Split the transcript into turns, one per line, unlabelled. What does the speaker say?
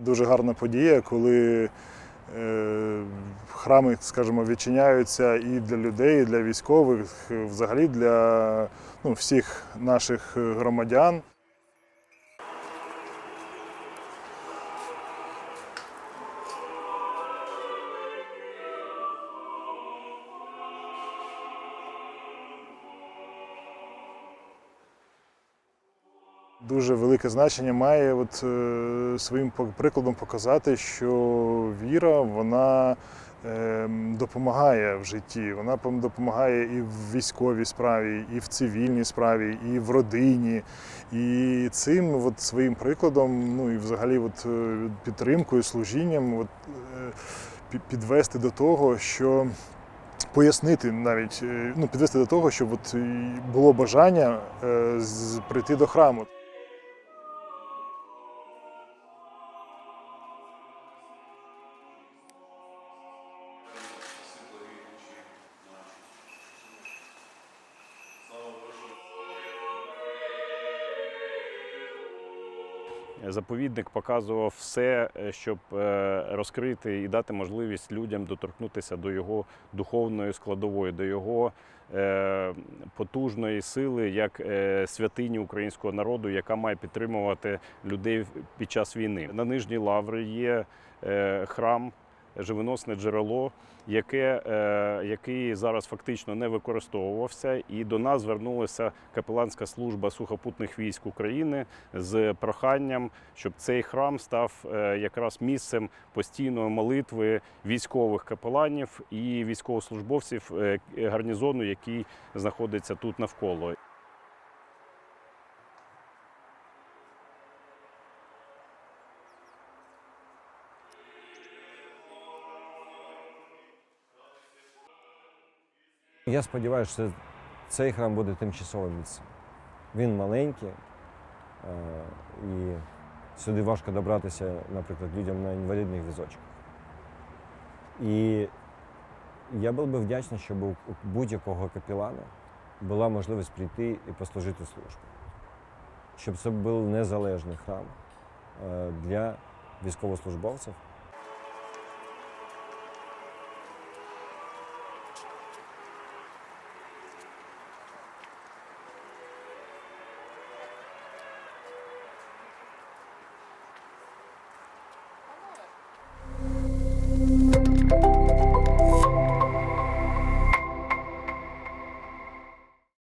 дуже гарна подія, коли е, храми, скажімо, відчиняються і для людей, і для військових, взагалі для ну, всіх наших громадян. Дуже велике значення має от, е, своїм прикладом показати, що віра вона е, допомагає в житті, вона пом- допомагає і в військовій справі, і в цивільній справі, і в родині. І цим от, своїм прикладом, ну і взагалі от, е, підтримкою, служінням от, е, підвести до того, що пояснити навіть, е, ну, підвести до того, щоб от, було бажання е, з- прийти до храму.
Заповідник показував все, е, щоб е, розкрити і дати можливість людям доторкнутися до його духовної складової, до його е, потужної сили як святині українського народу, яка має підтримувати людей під час війни. На Нижній Лаврі є храм. Живоносне джерело, яке, е, який зараз фактично не використовувався, і до нас звернулася капеланська служба сухопутних військ України з проханням, щоб цей храм став е, якраз місцем постійної молитви військових капеланів і військовослужбовців е, гарнізону, який знаходиться тут навколо.
Я сподіваюся, що цей храм буде тимчасовим місцем. Він маленький, е, і сюди важко добратися, наприклад, людям на інвалідних візочках. І я був би вдячний, щоб у будь-якого капілана була можливість прийти і послужити службу. Щоб це був незалежний храм е, для військовослужбовців,